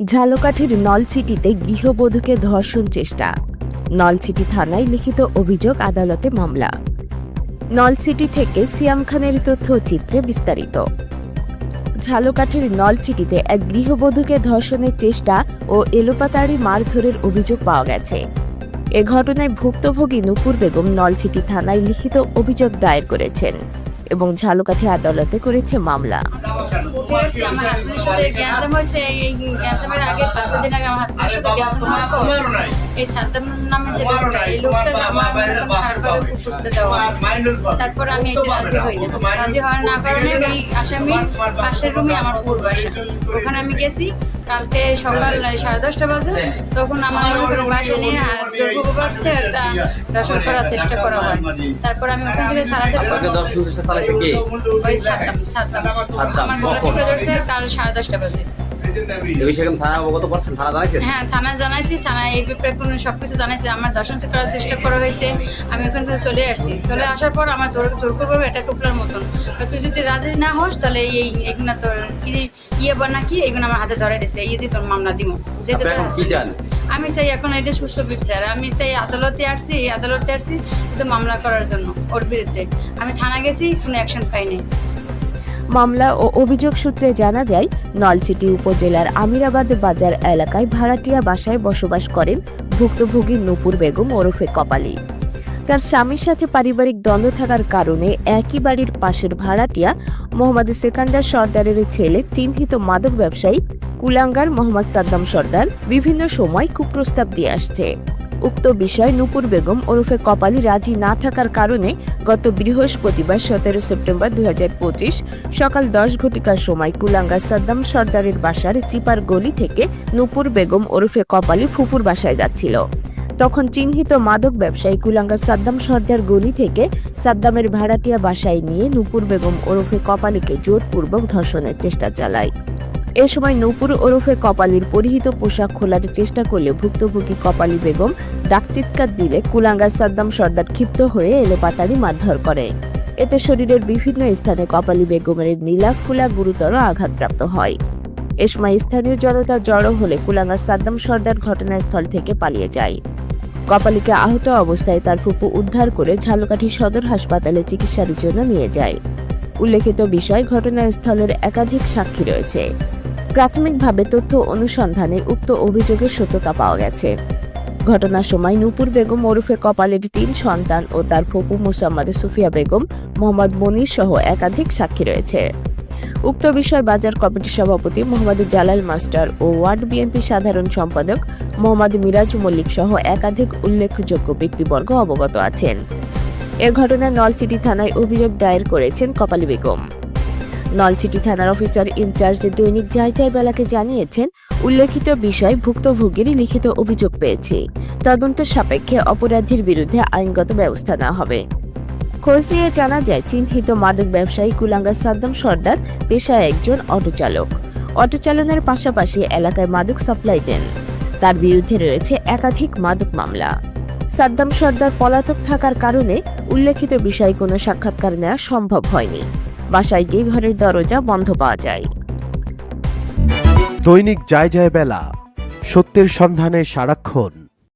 ঝালকাঠির নলছিটিতে গৃহবধূকে ধর্ষণ চেষ্টা। নলছিটি থানায় লিখিত অভিযোগ আদালতে মামলা। নলছিটি থেকে সিয়াম খানের তথ্য চিত্রে বিস্তারিত। ঝালকাঠির নলছিটিতে এক গৃহবধূকে ধর্ষণের চেষ্টা ও এলোপাতাড়ি মারধরের অভিযোগ পাওয়া গেছে। এ ঘটনায় ভুক্তভোগী নুপুর বেগম নলছিটি থানায় লিখিত অভিযোগ দায়ের করেছেন। এবং ঝালকাঠি আদালতে করেছে মামলা। এই নামে যে লোকটা এই লোকটা আমার খুঁজতে দেওয়া তারপর আমি এটি রাজি হই না। রাজি হওয়ার না কারণে এই আসামি পাশের রুমে আমার পূর্ব বাসা ওখানে আমি গেছি কালকে সকাল সাড়ে দশটা বাজে তখন আমার বাসা নিয়ে দুর্গবাসতে একটা দর্শন করার চেষ্টা করা হয়। তারপর আমি ওখান থেকে সারা আপনাকে দর্শন চেষ্টা চালাইছে কে? ওই সাদ্দাম সাদ্দাম, আমার গলা টিপে ধরছে কাল সাড়ে দশটা বাজে। এ বিষয়ে থানা অবগত করছেন? থানা জানাইছেন? হ্যাঁ থানায় জানাইছি। থানায় এই ব্যাপারে কোনো সব কিছু জানাইছি। আমার দর্শন করার চেষ্টা করা হয়েছে। আমি ওখান থেকে চলে আসছি। চলে আসার পর আমার জোর জোর করব এটা টুকরার মতন। তুই যদি রাজি না হোস তাহলে এই এগুলো তোর কি ইয়ে বা না কি এগুলো আমার হাতে ধরে দিছে। এই দিয়ে তোর মামলা দিব যেহেতু কি চান? আমি চাই এখন এটা সুস্থ বিচার। আমি চাই আদালতে আসছি। এই আদালতে আসছি কিন্তু মামলা করার জন্য ওর বিরুদ্ধে। আমি থানা গেছি কোনো অ্যাকশন পাইনি। মামলা ও অভিযোগ সূত্রে জানা যায়, নলছিটি উপজেলার আমিরাবাদ বাজার এলাকায় ভাড়াটিয়া বাসায় বসবাস করেন ভুক্তভোগী নূপুর বেগম ওরফে কপালি। তার স্বামীর সাথে পারিবারিক দ্বন্দ্ব থাকার কারণে একই বাড়ির পাশের ভাড়াটিয়া মোহাম্মদ সেকান্দার সর্দারের ছেলে, চিহ্নিত মাদক ব্যবসায়ী কুলাঙ্গার মোহাম্মদ সাদ্দাম সর্দার বিভিন্ন সময় কুপ্রস্তাব দিয়ে আসছে। উক্ত বিষয়ে নূপুর বেগম ওরফে কপালি রাজি না থাকার কারণে গত বৃহস্পতিবার সতেরো সেপ্টেম্বর দু হাজার পঁচিশ সকাল দশ ঘটিকার সময় কুলাঙ্গা সাদ্দাম সর্দারের বাসার চিপার গলি থেকে নূপুর বেগম ওরফে কপালি ফুফুর বাসায় যাচ্ছিল। তখন চিহ্নিত মাদক ব্যবসায়ী কুলাঙ্গা সাদ্দাম সর্দার গলি থেকে সাদ্দামের ভাড়াটিয়া বাসায় নিয়ে নূপুর বেগম ওরফে কপালিকে জোরপূর্বক ধর্ষণের চেষ্টা চালায়। এ সময় নূপুর ওরফে কপালির পরিহিত পোশাক খোলার চেষ্টা করলে ভুক্তভোগী কপালি বেগম ডাকচিৎকার দিলে কুলাঙ্গা সাদ্দাম সর্দার ক্ষিপ্ত হয়ে এলোপাতাড়ি মারধর করে। এতে শরীরের বিভিন্ন স্থানে কপালি বেগমের নীলা ফুলা গুরুতর আঘাতপ্রাপ্ত হয়। এ সময় স্থানীয় জনতা জড়ো হলে কুলাঙ্গা সাদ্দাম সর্দার ঘটনাস্থল থেকে পালিয়ে যায়। কপালিকে আহত অবস্থায় তার ফুপু উদ্ধার করে ঝালকাঠি সদর হাসপাতালে চিকিৎসার জন্য নিয়ে যায়। উল্লেখিত বিষয়, ঘটনাস্থলের একাধিক সাক্ষী রয়েছে। প্রাথমিকভাবে তথ্য অনুসন্ধানে উক্ত অভিযোগের সত্যতা পাওয়া গেছে। ঘটনার সময় নূপুর বেগম ওরফে কপালের তিন সন্তান ও তার ফপু মুসাম্মদ সুফিয়া বেগম, মোহাম্মদ মনির সহ একাধিক সাক্ষী রয়েছে। উক্ত বিষয় বাজার কমিটির সভাপতি মোহাম্মদ জালাল মাস্টার ও ওয়ার্ড বিএনপি সাধারণ সম্পাদক মোহাম্মদ মিরাজ মল্লিক সহ একাধিক উল্লেখযোগ্য ব্যক্তিবর্গ অবগত আছেন। এ ঘটনায় নলছিটি থানায় অভিযোগ দায়ের করেছেন কপালী বেগম। নলছিটি থানার অফিসার ইনচার্জ দৈনিক জয় বেলাকে জানিয়েছেন, উল্লেখিত বিষয় ভুক্তভোগীর লিখিত অভিযোগ পেয়েছে। তদন্ত সাপেক্ষে অপরাধীর বিরুদ্ধে আইনগত ব্যবস্থা নেওয়া হবে। খোঁজ নিয়ে জানা যায়, চিহ্নিত মাদক ব্যবসায়ী কুলাঙ্গা সাদ্দাম সর্দার পেশায় একজন অটো চালক। অটো চালনের পাশাপাশি এলাকায় মাদক সাপ্লাই দেন। তার বিরুদ্ধে রয়েছে একাধিক মাদক মামলা। সাদ্দাম সর্দার পলাতক থাকার কারণে উল্লেখিত বিষয়ে কোনো সাক্ষাৎকার নেওয়া সম্ভব হয়নি। বাসায় গিয়ে ঘরের দরজা বন্ধ পাওয়া যায়। দৈনিক যায় যায় বেলা সত্যের সন্ধানে সারাক্ষণ।